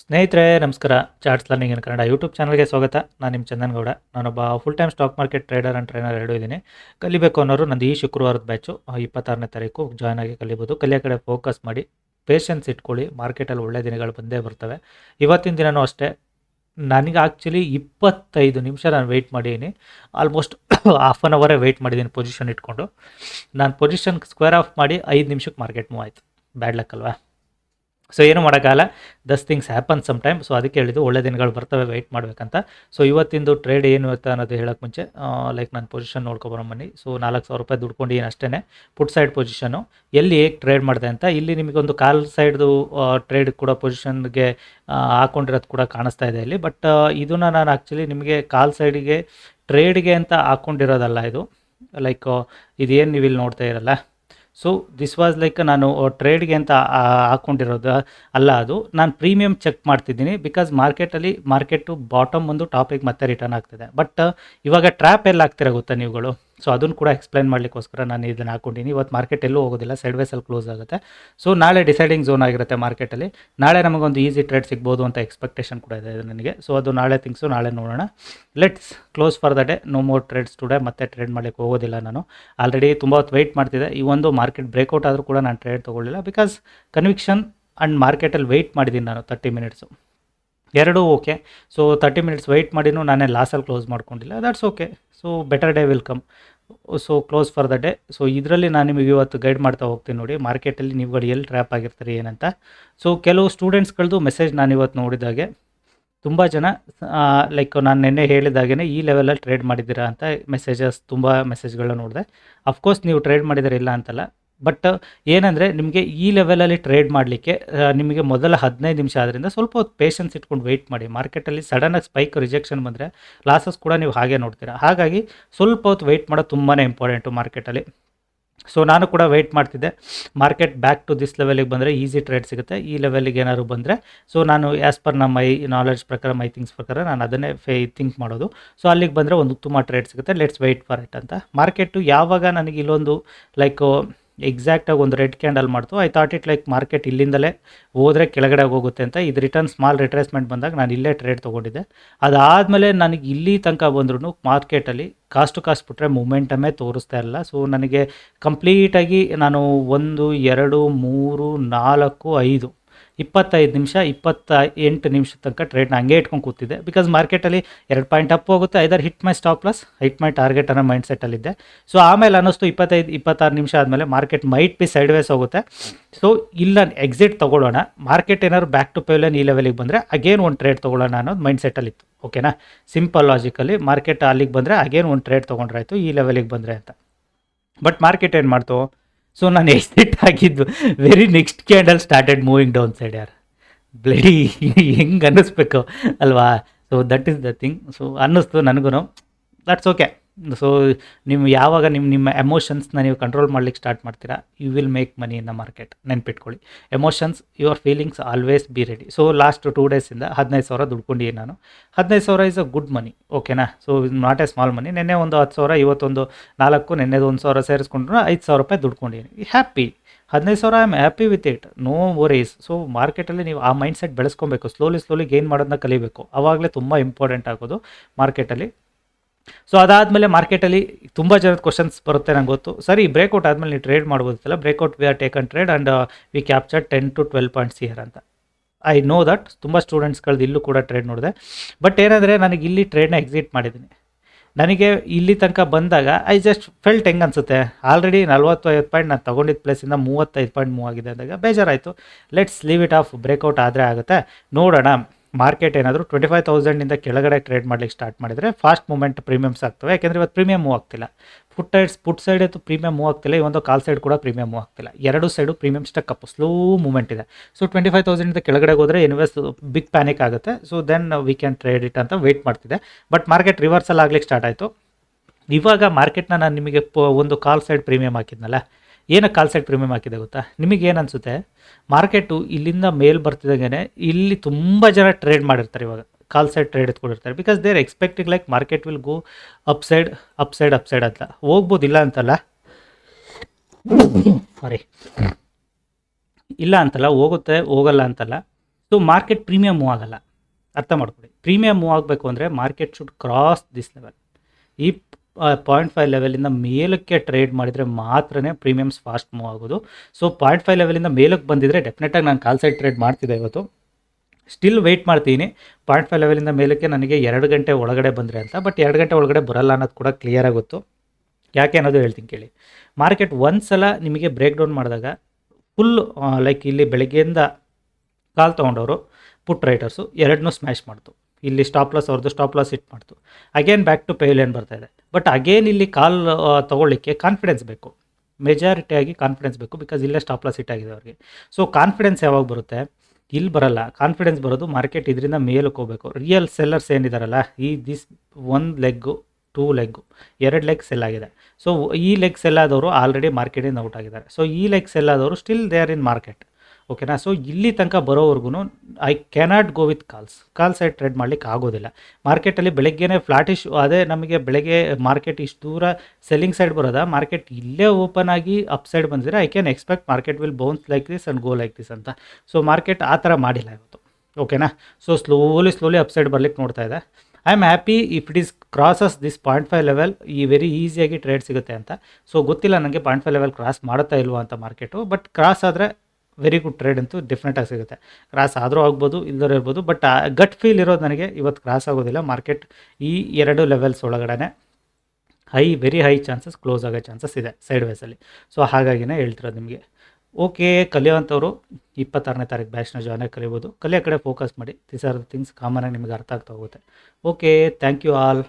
ಸ್ನೇಹಿತರೆ, ನಮಸ್ಕಾರ. Charts learning in Kannada YouTube ಚಾನಲ್ಗೆ ಸ್ವಾಗತ. ನಾನು ನಿಮ್ಮ ಚಂದನ್ ಗೌಡ ನಾನೊಬ್ಬ full time stock market trader and trainer ಎರಡೂ ಇದ್ದೀನಿ ಕಲಿಬೇಕು ಅನ್ನೋರು ನಂದು ಈ ಶುಕ್ರವಾರದ ಬ್ಯಾಚು ಇಪ್ಪತ್ತಾರನೇ ತಾರೀಕು ಜಾಯ್ನ್ ಆಗಿ ಕಲಿಬೋದು. ಕಲಿಯೋ ಕಡೆ ಫೋಕಸ್ ಮಾಡಿ ಪೇಷನ್ಸ್ ಇಟ್ಕೊಳ್ಳಿ ಮಾರ್ಕೆಟಲ್ಲಿ ಒಳ್ಳೆ ದಿನಗಳು ಬಂದೇ ಬರ್ತವೆ. ಇವತ್ತಿನ ದಿನವೂ ಅಷ್ಟೇ. ನನಗೆ ಆ್ಯಕ್ಚುಲಿ ಇಪ್ಪತ್ತೈದು ನಿಮಿಷ ನಾನು ವೆಯ್ಟ್ ಮಾಡಿದ್ದೀನಿ ಆಲ್ಮೋಸ್ಟ್ ಹಾಫ್ ಆನ್ ಅವರೇ ವೆಯ್ಟ್ ಮಾಡಿದ್ದೀನಿ ಪೊಸಿಷನ್ ಇಟ್ಕೊಂಡು. ನಾನು ಪೊಸಿಷನ್ ಸ್ಕ್ವೇರ್ ಆಫ್ ಮಾಡಿ ಐದು ನಿಮಿಷಕ್ಕೆ ಮಾರ್ಕೆಟ್ ಮೂವ್ ಆಯಿತು. ಬ್ಯಾಡ್ ಲಕ್ ಅಲ್ವಾ? ಸೊ ಏನು ಮಾಡೋಕ್ಕಾಗಲ್ಲ. These things happen some time so ಅದಕ್ಕೆ ಹೇಳಿದ್ದು ಒಳ್ಳೆ ದಿನಗಳು ಬರ್ತವೆ ವೆಯ್ಟ್ ಮಾಡಬೇಕಂತ. ಸೊ ಇವತ್ತಿಂದು ಟ್ರೇಡ್ ಏನು ಇರುತ್ತೆ ಅನ್ನೋದು ಹೇಳೋಕ್ಕೆ ಮುಂಚೆ ಲೈಕ್ ನಾನು ಪೊಸಿಷನ್ ನೋಡ್ಕೊಬರೋಮನ್ನಿ ಸೊ ನಾಲ್ಕು ಸಾವಿರ ರೂಪಾಯಿ ದುಡ್ಕೊಂಡಿದ್ದೀನಿ ಅಷ್ಟೇ ಪುಟ್ ಸೈಡ್ ಪೊಸಿಷನು ಎಲ್ಲಿ ಹೇಗೆ ಟ್ರೇಡ್ ಮಾಡಿದೆ ಅಂತ, ಇಲ್ಲಿ ನಿಮಗೊಂದು ಕಾಲ್ ಸೈಡ್ದು ಟ್ರೇಡ್ ಕೂಡ ಪೊಸಿಷನ್ಗೆ ಹಾಕೊಂಡಿರೋದು ಕೂಡ ಕಾಣಿಸ್ತಾ ಇದೆ ಇಲ್ಲಿ. ಬಟ್ ಇದನ್ನು ನಾನು ಆ್ಯಕ್ಚುಲಿ ನಿಮಗೆ ಕಾಲ್ ಸೈಡಿಗೆ ಟ್ರೇಡ್ಗೆ ಅಂತ ಹಾಕ್ಕೊಂಡಿರೋದಲ್ಲ ಇದು. ಲೈಕ್ ಇದೇನು ನೀವು ಇಲ್ಲಿ ನೋಡ್ತಾ ಇರಲ್ಲ. ಸೊ ದಿಸ್ ವಾಸ್ ಲೈಕ್ ನಾನು ಟ್ರೇಡ್ಗೆ ಅಂತ ಹಾಕ್ಕೊಂಡಿರೋದು ಅಲ್ಲ ಅದು. ನಾನು ಪ್ರೀಮಿಯಮ್ ಚೆಕ್ ಮಾಡ್ತಿದ್ದೀನಿ ಬಿಕಾಸ್ ಮಾರ್ಕೆಟಲ್ಲಿ ಮಾರ್ಕೆಟು ಬಾಟಮ್ ಒಂದು ಟಾಪಿಗೆ ಮತ್ತೆ ರಿಟರ್ನ್ ಆಗ್ತಿದೆ. ಬಟ್ ಇವಾಗ ಟ್ರ್ಯಾಪ್ ಎಲ್ಲ ಆಗ್ತಿರ ಗೊತ್ತಾ ನೀವುಗಳು? ಸೊ ಅದನ್ನು ಕೂಡ ಎಕ್ಸ್ಪ್ಲೈನ್ ಮಾಡಲಿಕ್ಕೋಸ್ಕರ ನಾನು ಇದನ್ನು ಹಾಕೊಂಡಿನಿ. ಇವತ್ತು ಮಾರ್ಕೆಟ್ ಎಲ್ಲೂ ಹೋಗೋದಿಲ್ಲ ಸೈಡ್ ವೈಸಲ್ಲಿ ಕ್ಲೋಸ್ ಆಗುತ್ತೆ. ಸೊ ನಾಳೆ ಡಿಸೈಡಿಂಗ್ ಝೋನ್ ಆಗಿರುತ್ತೆ ಮಾರ್ಕೆಟಲ್ಲಿ ನಾಳೆ ನಮಗೊಂದು ಈಸಿ ಟ್ರೇಡ್ ಸಿಗ್ಬೋದು ಅಂತ ಎಕ್ಸ್ಪೆಕ್ಟೇಷನ್ ಕೂಡ ಇದೆ ನನಗೆ. ಸೊ ಅದು ನಾಳೆ ಥಿಂಗ್ಸು ನಾಳೆ ನೋಡೋಣ. Let's close for the day no more trades today ಮತ್ತೆ ಟ್ರೇಡ್ ಮಾಡಲಿಕ್ಕೆ ಹೋಗೋದಿಲ್ಲ ನಾನು. ಆಲ್ರೆಡಿ ತುಂಬ ಹೊತ್ತು ವೆಯ್ಟ್ ಮಾಡ್ತಿದ್ದೆ ಈ ಒಂದು ಮಾರ್ಕೆಟ್ ಬ್ರೇಕ್ಔಟ್ ಆದರೂ ಕೂಡ ನಾನು ಟ್ರೇಡ್ ತೊಗೊಳ್ಳಿಲ್ಲ ಬಿಕಾಸ್ ಕನ್ವಿಕ್ಷನ್ ಆ್ಯಂಡ್ ಮಾರ್ಕೆಟಲ್ಲಿ ವೆಯ್ಟ್ ಮಾಡಿದ್ದೀನಿ ನಾನು ತರ್ಟಿ ಮಿನಿಟ್ಸು ಎರಡೂ okay. So thirty minutes wait ಮಾಡಿನೂ ನಾನೇ ಲಾಸಲ್ಲಿ ಕ್ಲೋಸ್ ಮಾಡ್ಕೊಂಡಿಲ್ಲ. That's okay so better day will come so close for the day so ಇದರಲ್ಲಿ ನಾನು ನಿಮಗೆ ಇವತ್ತು ಗೈಡ್ ಮಾಡ್ತಾ ಹೋಗ್ತೀನಿ ನೋಡಿ. ಮಾರ್ಕೆಟಲ್ಲಿ ನೀವುಗಳು ಎಲ್ಲಿ ಟ್ರ್ಯಾಪ್ ಆಗಿರ್ತಾರೆ ಏನಂತ. ಸೊ ಕೆಲವು ಸ್ಟೂಡೆಂಟ್ಸ್ಗಳದ್ದು ಮೆಸೇಜ್ ನಾನು ಇವತ್ತು ನೋಡಿದಾಗೆ ತುಂಬ ಜನ ಲೈಕ್ ನಾನು ನಿನ್ನೆ ಹೇಳಿದಾಗೇ ಈ ಲೆವೆಲಲ್ಲಿ ಟ್ರೇಡ್ ಮಾಡಿದ್ದೀರಾ ಅಂತ ಮೆಸೇಜಸ್ ತುಂಬ ಮೆಸೇಜ್ಗಳನ್ನ ನೋಡಿದೆ. ಅಫ್ಕೋರ್ಸ್ ನೀವು ಟ್ರೇಡ್ ಮಾಡಿದಾರೆ ಇಲ್ಲ ಅಂತಲ್ಲ. ಬಟ್ ಏನಂದರೆ ನಿಮಗೆ ಈ ಲೆವೆಲಲ್ಲಿ ಟ್ರೇಡ್ ಮಾಡಲಿಕ್ಕೆ ನಿಮಗೆ ಮೊದಲ ಹದಿನೈದು ನಿಮಿಷ ಆದ್ದರಿಂದ ಸ್ವಲ್ಪ ಹೊತ್ತು ಪೇಷನ್ಸ್ ಇಟ್ಕೊಂಡು ವೆಯ್ಟ್ ಮಾಡಿ. ಮಾರ್ಕೆಟಲ್ಲಿ ಸಡನ್ನಾಗಿ ಸ್ಪೈಕ್ ರಿಜೆಕ್ಷನ್ ಬಂದರೆ ಲಾಸಸ್ ಕೂಡ ನೀವು ಹಾಗೆ ನೋಡ್ತೀರಾ. ಹಾಗಾಗಿ ಸ್ವಲ್ಪ ಹೊತ್ತು ವೆಯ್ಟ್ ಮಾಡೋದು ತುಂಬಾ ಇಂಪಾರ್ಟೆಂಟು ಮಾರ್ಕೆಟಲ್ಲಿ ಸೊ ನಾನು ಕೂಡ ವೆಯ್ಟ್ ಮಾಡ್ತಿದ್ದೆ. ಮಾರ್ಕೆಟ್ ಬ್ಯಾಕ್ ಟು ದಿಸ್ ಲೆವೆಲಿಗೆ ಬಂದರೆ ಈಸಿ ಟ್ರೇಡ್ ಸಿಗುತ್ತೆ. ಈ ಲೆವೆಲಿಗೆ ಏನಾದ್ರು ಬಂದರೆ ಸೊ ನಾನು ಆ್ಯಸ್ ಪರ್ ನಮ್ಮ ಮೈ ನಾಲೆಡ್ಜ್ ಪ್ರಕಾರ ಮೈ ಥಿಂಗ್ಸ್ ಪ್ರಕಾರ ನಾನು ಅದನ್ನೇ ಫೇ ಥಿಂಕ್ ಮಾಡೋದು. ಸೊ ಅಲ್ಲಿಗೆ ಬಂದರೆ ಒಂದು ಉತ್ತಮ ಟ್ರೇಡ್ ಸಿಗುತ್ತೆ. ಲೆಟ್ಸ್ ವೆಯ್ಟ್ ಫಾರ್ ಇಟ್ ಅಂತ. ಮಾರ್ಕೆಟು ಯಾವಾಗ ನನಗೆ ಇಲ್ಲೊಂದು ಲೈಕ್ ಎಕ್ಸಾಕ್ಟಾಗಿ ಒಂದು ರೆಡ್ ಕ್ಯಾಂಡಲ್ ಮಾಡ್ತು. I thought it like market ಇಲ್ಲಿಂದಲೇ ಹೋದರೆ ಕೆಳಗಡೆ ಹೋಗುತ್ತೆ ಅಂತ. ಇದು ರಿಟರ್ನ್ ಸ್ಮಾಲ್ ರಿಟ್ರೇಸ್ಮೆಂಟ್ ಬಂದಾಗ ನಾನು ಇಲ್ಲೇ ಟ್ರೇಡ್ ತೊಗೊಂಡಿದ್ದೆ. ಅದಾದಮೇಲೆ ನನಗೆ ಇಲ್ಲಿ ತನಕ ಬಂದ್ರೂ ಮಾರ್ಕೆಟಲ್ಲಿ ಕಾಸ್ಟ್ ಕಾಸ್ಟ್ ಬಿಟ್ಟರೆ ಮೂಮೆಂಟಮ್ಮೇ ತೋರಿಸ್ತಾ ಇಲ್ಲ ಸೊ ನನಗೆ ಕಂಪ್ಲೀಟಾಗಿ ನಾನು ಒಂದು, ಎರಡು, ಮೂರು, ನಾಲ್ಕು, ಐದು ಇಪ್ಪತ್ತೈದು ನಿಮಿಷ ಇಪ್ಪತ್ತ ಎಂಟು ನಿಮಿಷ ತನಕ ಟ್ರೇಡ್ನ ಹಂಗೆ ಇಟ್ಕೊಂಡು ಕೂತಿದ್ದೆ. ಬಿಕಾಸ್ ಮಾರ್ಕೆಟಲ್ಲಿ ಎರಡು ಪಾಯಿಂಟ್ ಅಪ್ ಹೋಗುತ್ತೆ either hit my stop plus hit my target ಅನ್ನೋ ಮೈಂಡ್ ಸೆಟ್ಟಲ್ಲಿದ್ದೆ ಸೊ ಆಮೇಲೆ ಅನ್ನಿಸ್ತು ಇಪ್ಪತ್ತೈದು, ಇಪ್ಪತ್ತಾರು ನಿಮಿಷ ಆದಮೇಲೆ market might be sideways ಹೋಗುತ್ತೆ. ಸೊ ಇಲ್ಲ ಎಕ್ಸಿಟ್ ತೊಗೊಳ್ಳೋಣ. ಮಾರ್ಕೆಟ್ ಏನಾದ್ರು ಬ್ಯಾಕ್ ಟು ಪೇಲನ್ ಈ ಲೆವೆಲಿಗೆ ಬಂದರೆ ಅಗೇನ್ ಒಂದು ಟ್ರೇಡ್ ತೊಗೊಳ್ಳೋಣ ಅನ್ನೋದು ಮೈಂಡ್ ಸೆಟ್ಟಲ್ಲಿತ್ತು ಓಕೆನಾ ಸಿಂಪಲ್ ಲಾಜಿಕಲ್ಲಿ ಮಾರ್ಕೆಟ್ ಅಲ್ಲಿಗೆ ಬಂದರೆ ಅಗೇನ್ ಒಂದು ಟ್ರೇಡ್ ತೊಗೊಂಡ್ರಾಯ್ತು, ಈ ಲೆವೆಲಿಗೆ ಬಂದರೆ ಅಂತ. ಬಟ್ ಮಾರ್ಕೆಟ್ ಏನು ಮಾಡ್ತು? ಸೊ ನಾನು ಎಕ್ಸಿಟ್ ಆಗಿದ್ದು very next candle started moving down side ಯಾರು? ಬ್ಲಡಿ ಹೆಂಗೆ ಅನ್ನಿಸ್ಬೇಕು ಅಲ್ವಾ? So that is the thing so ಅನ್ನಿಸ್ತು ನನಗೂ ದಟ್ಸ್ ಓಕೆ ಸೊ ನೀವು ಯಾವಾಗ ನಿಮ್ಮ ನಿಮ್ಮ ಎಮೋಷನ್ಸ್ನ ನೀವು ಕಂಟ್ರೋಲ್ ಮಾಡ್ಲಿಕ್ಕೆ ಸ್ಟಾರ್ಟ್ ಮಾಡ್ತೀರಾ you will make money in the market ನೆನ್ಪಿಟ್ಕೊಳ್ಳಿ. Emotions your feelings always be ready so last two ಡೇಸಿಂದ ಹದಿನೈದು ಸಾವಿರ ದುಡ್ಕೊಂಡು ನಾನು. ಹದಿನೈದು ಸಾವಿರ ಇಸ್ ಅ ಗುಡ್ ಮನಿ ಓಕೆನಾ so not a small money ನಿನ್ನೆ ಒಂದು ಹತ್ತು ಸಾವಿರ, ಇವತ್ತೊಂದು ನಾಲ್ಕು, ನಿನ್ನೆದು ಒಂದು ಸಾವಿರ ಸೇರಿಸ್ಕೊಂಡ್ರು, ಐದು ಸಾವಿರ ರೂಪಾಯಿ ದುಡ್ಕೊಂಡಿದ್ದೀನಿ ಹ್ಯಾಪಿ ಹದಿನೈದು ಸಾವಿರ I am happy with it no worries so ಮಾರ್ಕೆಟಲ್ಲಿ ನೀವು ಆ ಮೈಂಡ್ ಸೆಟ್ ಬೆಳೆಸ್ಕೊಬೇಕು. ಸ್ಲೋಲಿ ಸ್ಲೋಲಿ ಗೇನ್ ಮಾಡೋದನ್ನ ಕಲಿಬೇಕು. ಆವಾಗಲೇ ತುಂಬ ಇಂಪಾರ್ಟೆಂಟ್ ಆಗೋದು ಮಾರ್ಕೆಟಲ್ಲಿ ಸೊ ಅದಾದಮೇಲೆ ಮಾರ್ಕೆಟಲ್ಲಿ ತುಂಬ ಜನದ ಕ್ವಶನ್ಸ್ ಬರುತ್ತೆ ನಂಗೆ ಗೊತ್ತು. ಸರಿ ಬ್ರೇಕ್ಔಟ್ ಆದಮೇಲೆ ನೀವು trade ಮಾಡ್ಬೋದಿತ್ತಲ್ಲ breakout we are taken trade and we capture ten to twelve points here ಅಂತ. ಐ ನೋ ದಟ್ ತುಂಬ ಸ್ಟೂಡೆಂಟ್ಸ್ಗಳದ್ದು ಇಲ್ಲೂ ಕೂಡ ಟ್ರೇಡ್ ನೋಡಿದೆ. ಬಟ್ ಏನಂದರೆ ನನಗೆ ಇಲ್ಲಿ ಟ್ರೇಡ್ನ ಎಕ್ಸಿಟ್ ಮಾಡಿದ್ದೀನಿ. ನನಗೆ ಇಲ್ಲಿ ತನಕ ಬಂದಾಗ ಐ ಜಸ್ಟ್ ಫೆಲ್ಟ್ ಹೆಂಗೆ ಅನಿಸುತ್ತೆ? ಆಲ್ರೆಡಿ ನಲ್ವತ್ತು ಐವತ್ತು ಪಾಯಿಂಟ್ ನಾನು ತೊಗೊಂಡಿದ್ದ ಪ್ಲೇಸಿಂದ ಮೂವತ್ತೈದು ಪಾಯಿಂಟ್ ಮೂವ್ ಆಗಿದೆ ಅಂದಾಗ ಬೇಜಾರಾಯಿತು. Let's leave it off breakout ಆದರೆ ಆಗುತ್ತೆ. ನೋಡೋಣ. ಮಾರ್ಕೆಟ್ ಏನಾದರೂ ಟ್ವೆಂಟಿ ಫೈವ್ ತೌಸಂಡಿಂದ ಕೆಳಗಡೆ ಟ್ರೇಡ್ ಮಾಡ್ಲಿಕ್ಕೆ ಸ್ಟಾರ್ಟ್ ಮಾಡಿದರೆ ಫಾಸ್ಟ್ ಮೂಮೆಂಟ್ ಪ್ರೀಮಿಯಮ್ಸ್ ಆಗ್ತವೆ. ಯಾಕೆಂದರೆ ಇವತ್ತು ಪ್ರೀಮಿಯಮ್ ಮೂವ್ ಆಗ್ತಿಲ್ಲ. ಫುಟ್ ಸೈಡ್ಸ್ ಫುಟ್ ಸೈಡ್ ಅಂತೂ ಪ್ರೀಮಿಯಮ್ ಮೂವ್ ಆಗ್ತಿಲ್ಲ. ಈ ಒಂದು ಕಾಲ್ ಸೈಡ್ ಕೂಡ ಪ್ರೀಮಿಯಮ್ ಮೂವ್ ಆಗ್ತಿಲ್ಲ. ಎರಡು side premium stuck up slow movement ಇದೆ. ಸೊ ಟ್ವೆಂಟಿ ಫೈವ್ ತೌಸಂಡಿಂದ ಕೆಳಗಡೆ ಹೋದರೆ ಇನ್ವೆಸ್ಟ್ ಬಿಗ್ ಪ್ಯಾನಿಕ್ ಆಗುತ್ತೆ. So then we can trade it ಅಂತ ವೆಯ್ಟ್ ಮಾಡ್ತಿದೆ ಬಟ್ ಮಾರ್ಕೆಟ್ ರಿವರ್ಸಲ್ ಆಗ್ಲಿಕ್ಕೆ ಸ್ಟಾರ್ಟ್ ಆಯಿತು. ಇವಾಗ ಮಾರ್ಕೆಟ್ನ ನಾನು ನಿಮಗೆ ಒಂದು ಕಾಲ್ ಸೈಡ್ ಪ್ರೀಮಿಯಮ್ ಹಾಕಿದ್ನಲ್ಲ ಏನಕ್ಕೆ ಕಾಲ್ ಸೈಡ್ ಪ್ರೀಮಿಯಂ ಹಾಕಿದೆ ಗೊತ್ತಾ? ನಿಮಗೆ ಏನು ಅನಿಸುತ್ತೆ? ಮಾರ್ಕೆಟು ಇಲ್ಲಿಂದ ಮೇಲ್ ಬರ್ತಿದ್ದಂಗೆ ಇಲ್ಲಿ ತುಂಬ ಜನ ಟ್ರೇಡ್ ಮಾಡಿರ್ತಾರೆ ಇವಾಗ. Call side trade ಎತ್ಕೊಂಡಿರ್ತಾರೆ because there expecting like market will go up side up side up side ಅಂತ ಹೋಗ್ಬೋದಿಲ್ಲ ಅಂತಲ್ಲ? ಸಾರಿ ಇಲ್ಲ ಅಂತಲ್ಲ, ಹೋಗುತ್ತೆ, ಹೋಗಲ್ಲ ಅಂತಲ್ಲ. ಸೊ ಮಾರ್ಕೆಟ್ ಪ್ರೀಮಿಯಮ್ ಮೂವ್ ಆಗಲ್ಲ. ಅರ್ಥ ಮಾಡ್ಕೊಳ್ಳಿ. ಪ್ರೀಮಿಯಂ ಮೂವ್ ಆಗಬೇಕು ಅಂದರೆ market should cross this level ಈ ಪಾಯಿಂಟ್ ಫೈವ್ ಲೆವೆಲಿಂದ ಮೇಲಕ್ಕೆ ಟ್ರೇಡ್ ಮಾಡಿದರೆ ಮಾತ್ರನೇ ಪ್ರೀಮಿಯಮ್ಸ್ ಫಾಸ್ಟ್ ಮೂವ್ ಆಗೋದು. ಸೊ ಪಾಯಿಂಟ್ ಫೈವ್ ಲೆವೆಲಿಂದ ಮೇಲಕ್ಕೆ ಬಂದಿದ್ದರೆ ಡೆಫಿನೆಟಾಗಿ ನಾನು ಕಾಲ್ ಸೈಡ್ ಟ್ರೇಡ್ ಮಾಡ್ತಿದ್ದೆ ಇವತ್ತು. ಸ್ಟಿಲ್ ವೆಯ್ಟ್ ಮಾಡ್ತೀನಿ. ಪಾಯಿಂಟ್ ಫೈವ್ ಲೆವೆಲಿಂದ ಮೇಲಕ್ಕೆ ನನಗೆ ಎರಡು ಗಂಟೆ ಒಳಗಡೆ ಬಂದರೆ ಅಂತ ಬಟ್ ಎರಡು ಗಂಟೆ ಒಳಗಡೆ ಬರಲ್ಲ ಅನ್ನೋದು ಕೂಡ ಕ್ಲಿಯರ್ ಆಗುತ್ತೆ. ಯಾಕೆ ಅನ್ನೋದು ಹೇಳ್ತೀನಿ ಕೇಳಿ. ಮಾರ್ಕೆಟ್ ಒಂದು ಸಲ ನಿಮಗೆ ಬ್ರೇಕ್ ಡೌನ್ ಮಾಡಿದಾಗ ಫುಲ್ ಲೈಕ್ ಇಲ್ಲಿ ಬೆಳಗ್ಗೆಯಿಂದ ಕಾಲ್ ತೊಗೊಂಡವರು ಪುಟ್ ರೈಟರ್ಸು ಎರಡನ್ನೂ ಸ್ಮ್ಯಾಶ್ ಮಾಡ್ತು. ಇಲ್ಲಿ ಸ್ಟಾಪ್ ಲಾಸ್ ಅವ್ರದ್ದು ಸ್ಟಾಪ್ ಲಾಸ್ ಇಟ್ ಮಾಡ್ತು. ಅಗೇನ್ ಬ್ಯಾಕ್ ಟು ಪೆವಿಲಿಯನ್ ಬರ್ತಾ ಇದೆ. ಬಟ್ ಅಗೇನ್ ಇಲ್ಲಿ ಕಾಲ್ ತೊಗೊಳ್ಳಿಕ್ಕೆ ಕಾನ್ಫಿಡೆನ್ಸ್ ಬೇಕು. ಮೆಜಾರಿಟಿಯಾಗಿ ಕಾನ್ಫಿಡೆನ್ಸ್ ಬೇಕು ಬಿಕಾಸ್ ಇಲ್ಲೇ ಸ್ಟಾಪ್ ಲಾಸ್ ಇಟ್ ಆಗಿದೆ ಅವ್ರಿಗೆ. ಸೊ ಕಾನ್ಫಿಡೆನ್ಸ್ ಯಾವಾಗ ಬರುತ್ತೆ? ಇಲ್ಲಿ ಬರಲ್ಲ. ಕಾನ್ಫಿಡೆನ್ಸ್ ಬರೋದು ಮಾರ್ಕೆಟ್ ಇದರಿಂದ ಮೇಲಕ್ಕೆ ಹೋಗಬೇಕು. ರಿಯಲ್ ಸೆಲ್ಲರ್ಸ್ ಏನಿದಾರಲ್ಲ, ಈ ದಿಸ್ ಒಂದು ಲೆಗ್ಗು ಟೂ ಲೆಗ್ಗು ಎರಡು ಲೆಗ್ ಸೆಲ್ ಆಗಿದೆ. ಸೊ ಈ ಲೆಗ್ ಸೆಲ್ ಆದವರು ಆಲ್ರೆಡಿ ಮಾರ್ಕೆಟಿಂದ ಔಟ್ ಆಗಿದ್ದಾರೆ. ಸೊ ಈ ಲೆಗ್ ಸೆಲ್ ಆದವರು still they are in market ಓಕೆನಾ? ಸೊ ಇಲ್ಲಿ ತನಕ ಬರೋವರೆಗೂ I cannot go with calls call side trade ಮಾಡ್ಲಿಕ್ಕೆ ಆಗೋದಿಲ್ಲ. ಮಾರ್ಕೆಟಲ್ಲಿ ಬೆಳಗ್ಗೆನೇ ಫ್ಲಾಟಿಶ್ ಅದೇ ನಮಗೆ ಬೆಳಗ್ಗೆ ಮಾರ್ಕೆಟ್ ಇಷ್ಟು ದೂರ ಸೆಲ್ಲಿಂಗ್ ಸೈಡ್ ಬರೋದ? ಮಾರ್ಕೆಟ್ ಇಲ್ಲೇ ಓಪನ್ ಆಗಿ ಅಪ್ ಸೈಡ್ ಬಂದಿದ್ರೆ I can expect market will bounce like this and go like this ಅಂತ. ಸೊ ಮಾರ್ಕೆಟ್ ಆ ಥರ ಮಾಡಿಲ್ಲ ಇವತ್ತು. ಓಕೆನಾ? So slowly slowly up side ಬರ್ಲಿಕ್ಕೆ ನೋಡ್ತಾ ಇದೆ I am happy if it is crosses this point five level ಈ ವೆರಿ ಈಸಿಯಾಗಿ ಟ್ರೇಡ್ ಸಿಗುತ್ತೆ ಅಂತ. ಸೊ ಗೊತ್ತಿಲ್ಲ ನನಗೆ ಪಾಯಿಂಟ್ ಫೈವ್ ಲೆವೆಲ್ ಕ್ರಾಸ್ ಮಾಡುತ್ತಾ ಇಲ್ವಾ ಅಂತ ಮಾರ್ಕೆಟು ಬಟ್ ಕ್ರಾಸ್ ಆದರೆ ವೆರಿ ಗುಡ್ ಟ್ರೇಡ್ ಅಂತೂ ಡೆಫಿನೆಟಾಗಿ ಸಿಗುತ್ತೆ. ಕ್ರಾಸ್ ಆದರೂ ಆಗ್ಬೋದು ಇಲ್ಲದರೂ ಇರ್ಬೋದು ಬಟ್ ಗಟ್ ಫೀಲ್ ಇರೋದು ನನಗೆ ಇವತ್ತು ಕ್ರಾಸ್ ಆಗೋದಿಲ್ಲ. ಮಾರ್ಕೆಟ್ ಈ ಎರಡು ಲೆವೆಲ್ಸ್ ಒಳಗಡೆ high very high chances close ಆಗೋ ಚಾನ್ಸಸ್ ಇದೆ ಸೈಡ್ ವೈಸಲ್ಲಿ ಸೊ ಹಾಗಾಗಿನೇ ಹೇಳ್ತಿರೋದು ನಿಮಗೆ. ಓಕೆ ಕಲಿಯೋವಂಥವ್ರು ಇಪ್ಪತ್ತಾರನೇ ತಾರೀಕು ಬ್ಯಾಚ್ನ ಜಾಯ್ನಾಗಿ ಕಲಿಬೋದು. ಕಲಿಯೋ ಕಡೆ ಫೋಕಸ್ ಮಾಡಿ. ದಿಸ್ ಆರ್ ದ ಥಿಂಗ್ಸ್ ಕಾಮನಾಗಿ ನಿಮಗೆ ಅರ್ಥ ಆಗ್ತಾ ಹೋಗುತ್ತೆ. Okay thank you all